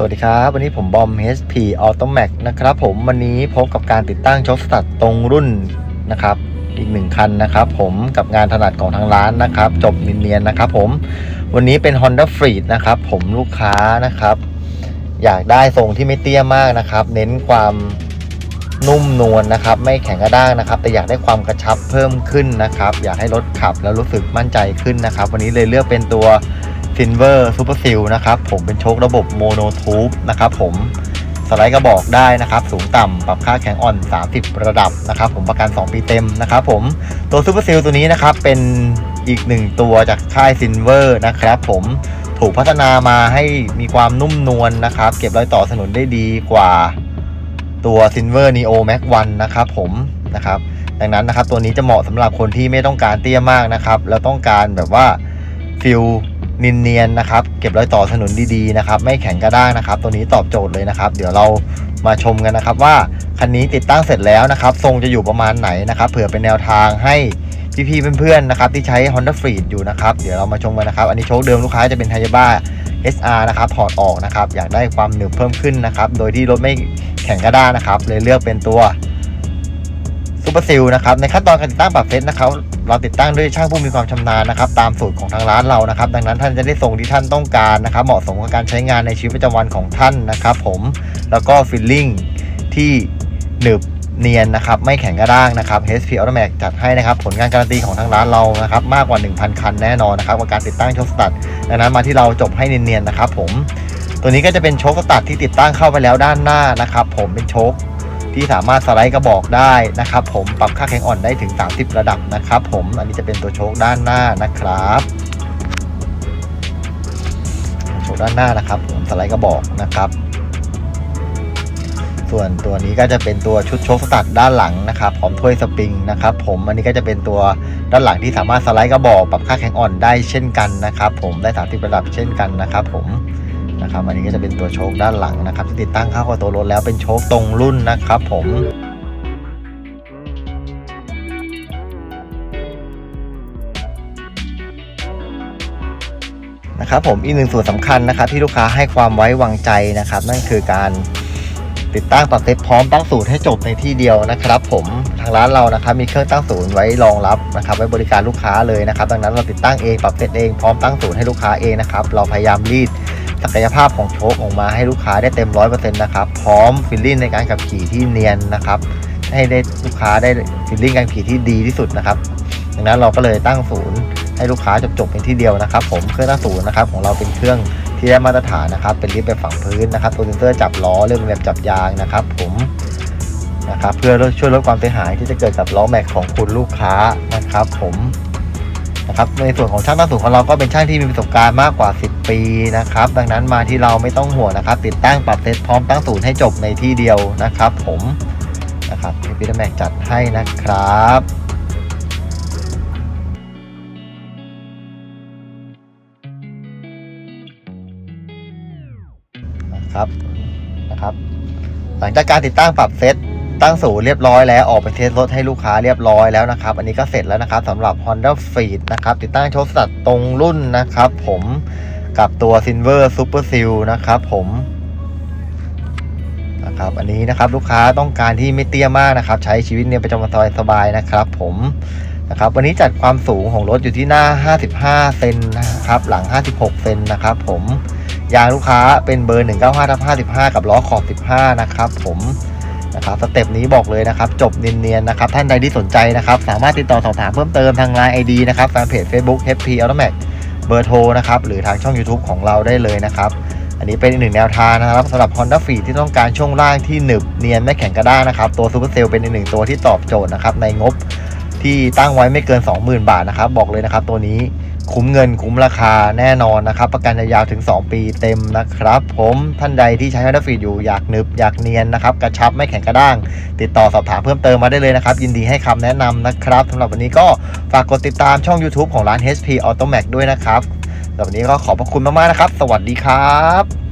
สวัสดีครับ วันนี้ผมบอม HP Automac นะครับผมวันนี้พบกับการติดตั้งช็อคสตัดตรงรุ่นนะครับอีกหนึ่งคันนะครับผมกับงานถนัดของทางร้านนะครับ จบเนียนๆนะครับผมวันนี้เป็น Honda Freed นะครับผมลูกค้านะครับ อยากได้ทรงที่ไม่เตี้ยมากนะครับ เน้นความนุ่มนวลนะครับ ไม่แข็งกระด้างนะครับ แต่อยากได้ความกระชับเพิ่มขึ้นนะครับ อยากให้รถขับแล้วรู้สึกมั่นใจขึ้นนะครับ วันนี้เลยเลือกเป็นตัว Silver Super Seal นะครับผมเป็นโชคระบบโมโนทูบนะครับผมสไลด์กระบอกได้นะครับ สูงต่ำปรับค่าแข็งอ่อน 30 ระดับนะครับผมประกัน 2 ปีเต็มนะครับผมตัว Super Seal ตัวนี้นะครับ เป็นอีกหนึ่งตัวจากค่าย Silver นะครับผมถูกพัฒนามาให้มีความนุ่มนวลนะครับ เก็บรอยต่อสนุนได้ดีกว่าตัว Silver Neo Max 1นะครับผมนะครับ ดังนั้นนะครับ ตัวนี้จะเหมาะสำหรับคนที่ไม่ต้องการเตี้ยมากนะครับ แล้วต้องการแบบว่าฟิล นินเนียนนะครับ เก็บรอยต่อถนนดีๆนะครับ ไม่แข็งกระด้างนะครับ ตัวนี้ตอบโจทย์เลยนะครับ เดี๋ยวเรามาชมกันนะครับ ว่าคันนี้ติดตั้งเสร็จแล้วนะครับ ทรงจะอยู่ประมาณไหนนะครับ เผื่อเป็นแนวทางให้พี่ๆเพื่อนๆนะครับที่ใช้ Honda Freed อยู่นะครับ เดี๋ยวเรามาชมกันนะครับ อันนี้โชคเดิมลูกค้าจะเป็น h y a b a SR นะครับถอดออกนะครับ อยากได้ความหนึบเพิ่มขึ้นนะครับ โดยที่รถไม่แข็งกระด้างนะครับ เลยเลือกเป็นตัว ซูเปอร์ซิลนะครับในขั้นตอนการติดตั้งปรับเซตนะครับเราติดตั้งด้วยช่างผู้มีความชำนาญนะครับตามสูตรของทางร้านเรานะครับ ดังนั้นท่านจะได้ทรงที่ท่านต้องการนะครับ เหมาะสมกับการใช้งานในชีวิตประจำวันของท่านนะครับ ผมแล้วก็ฟิลลิ่งที่หนึบเนียนนะครับไม่แข็งกระด้างนะครับ HP Automatic จัดให้นะครับ ผลงานการันตีของทางร้านเรานะครับมากกว่า 1,000 คันแน่นอนนะครับกับการติดตั้งโชคสตัดดังนั้นมาที่เราจบให้เนียนๆนะครับ ผม ตัวนี้ก็จะเป็นโชคสตัดที่ติดตั้งเข้าไปแล้วด้านหน้านะครับ ผมเป็นโชค ที่สามารถสไลด์กระบอกได้นะครับ ผมปรับค่าแข็งอ่อนได้ถึง 30 ระดับนะครับ ผมอันนี้จะเป็นตัวโชคด้านหน้านะครับโชคด้านหน้านะครับ ผมสไลด์กระบอกนะครับ ส่วนตัวนี้ก็จะเป็นตัวชุดโชคสตัดด้านหลังนะครับพร้อมถ้วยสปริงนะครับ ผมอันนี้ก็จะเป็นตัวด้านหลังที่สามารถสไลด์กระบอก ปรับค่าแข็งอ่อนได้เช่นกันนะครับ ผมได้ 30 ระดับเช่นกันนะครับ ผม นะครับ อันนี้ก็จะเป็นตัวโชคด้านหลังนะครับ ที่ติดตั้งเข้ากับตัวรถแล้วเป็นโชคตรงรุ่นนะครับผมนะครับผมอีกหนึ่งส่วนสำคัญนะครับที่ลูกค้าให้ความไว้วางใจนะครับ นั่นคือการ ติดตั้งปรับเซตพร้อมตั้งศูนย์ให้จบในที่เดียวนะครับผมทางร้านเรานะครับมีเครื่องตั้งศูนย์ไว้รองรับนะครับไว้บริการลูกค้าเลยนะครับ ดังนั้นเราติดตั้งเองปรับเซตเองพร้อมตั้งศูนย์ให้ลูกค้าเองนะครับเราพยายามรีดศักยภาพของโชคออกมาให้ลูกค้าได้เต็มร้อยเปอร์เซ็นต์นะครับพร้อมฟิลลิ่งในการขับขี่ที่เนียนนะครับให้ได้ลูกค้าได้ฟิลลิ่งการขี่ที่ดีที่สุดนะครับดังนั้นเราก็เลยตั้งศูนย์ให้ลูกค้าจบๆเป็นที่เดียวนะครับ ผมเครื่องตั้งศูนย์นะครับของเราเป็นเครื่อง ที่ได้มาตรฐานนะครับ เป็นลิฟต์แบบฝังพื้นนะครับ ตัวเซนเซอร์จับล้อเรื่องแบบจับยางนะครับ ผมนะครับ เพื่อช่วยลดความเสียหายที่จะเกิดกับล้อแม็กของคุณลูกค้านะครับ ผมนะครับในส่วนของช่างตั้งศูนย์ของเราก็เป็นช่างที่มีประสบการณ์มากกว่า 10 ปีนะครับ ดังนั้นมาที่เราไม่ต้องห่วงนะครับ ติดตั้งปรับเซตพร้อมตั้งศูนย์ให้จบในที่เดียวนะครับ ผมนะครับพี่พีทแม็กจัดให้นะครับ ครับนะครับ หลังจากการติดตั้งปรับเซตตั้งศูนย์เรียบร้อยแล้วออกไปเทสรถให้ลูกค้าเรียบร้อยแล้วนะครับ อันนี้ก็เสร็จแล้วนะครับสำหรับ Honda f e e d นะครับ ติดตั้งโชคสัตัดตรงรุ่นนะครับ ผมกับตัว Silver Super Seal นะครับผมนะครับอันนี้นะครับลูกค้าต้องการที่ไม่เตี้ยมากนะครับ ใช้ชีวิตเนี่ยประจำวันสบายนะครับ ผมนะครับวันนี้จัดความสูงของรถอยู่ที่หน้า 55 เซนนะครับ หลัง 56 เซนนะครับ ผม ยางลูกค้าเป็นเบอร์ 195ทับ55 กับล้อขอบ 15 นะครับผมนะครับสเต็ปนี้บอกเลยนะครับ จบเนียนๆนะครับ ท่านใดที่สนใจนะครับ สามารถติดต่อสอบถามเพิ่มเติมทาง Line ID นะครับแฟนเพจ Facebook HP Automac เบอร์โทรนะครับ หรือทางช่อง YouTube ของเราได้เลยนะครับ อันนี้เป็นอีกหนึ่งแนวทางนะครับสำหรับ Honda f e e ที่ต้องการช่วงล่างที่หนึบเนียนไม่แข็งกระด้างนะครับ ตัว Super Cell เป็นอีกหนึ่งตัวที่ตอบโจทย์นะครับในงบที่ตั้งไว้ไม่เกิน 20,000 บาทนะครับ บอกเลยนะครับตัวนี้ คุ้มเงินคุ้มราคาแน่นอนนะครับ ประกันยาวถึง 2 ปีเต็มนะครับ ผมท่านใดที่ใช้ Honda Freed อยู่อยากนึบอยากเนียนนะครับ กระชับไม่แข็งกระด้าง ติดต่อสอบถามเพิ่มเติมมาได้เลยนะครับ ยินดีให้คำแนะนำนะครับสำหรับวันนี้ก็ฝากกดติดตามช่อง YouTube ของร้าน HP Automac ด้วยนะครับสำหรับวันนี้ก็ขอบพระคุณมากๆนะครับ สวัสดีครับ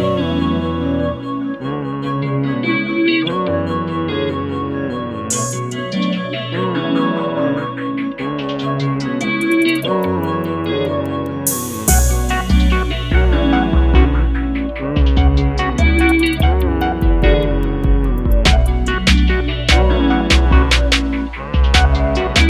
Lord.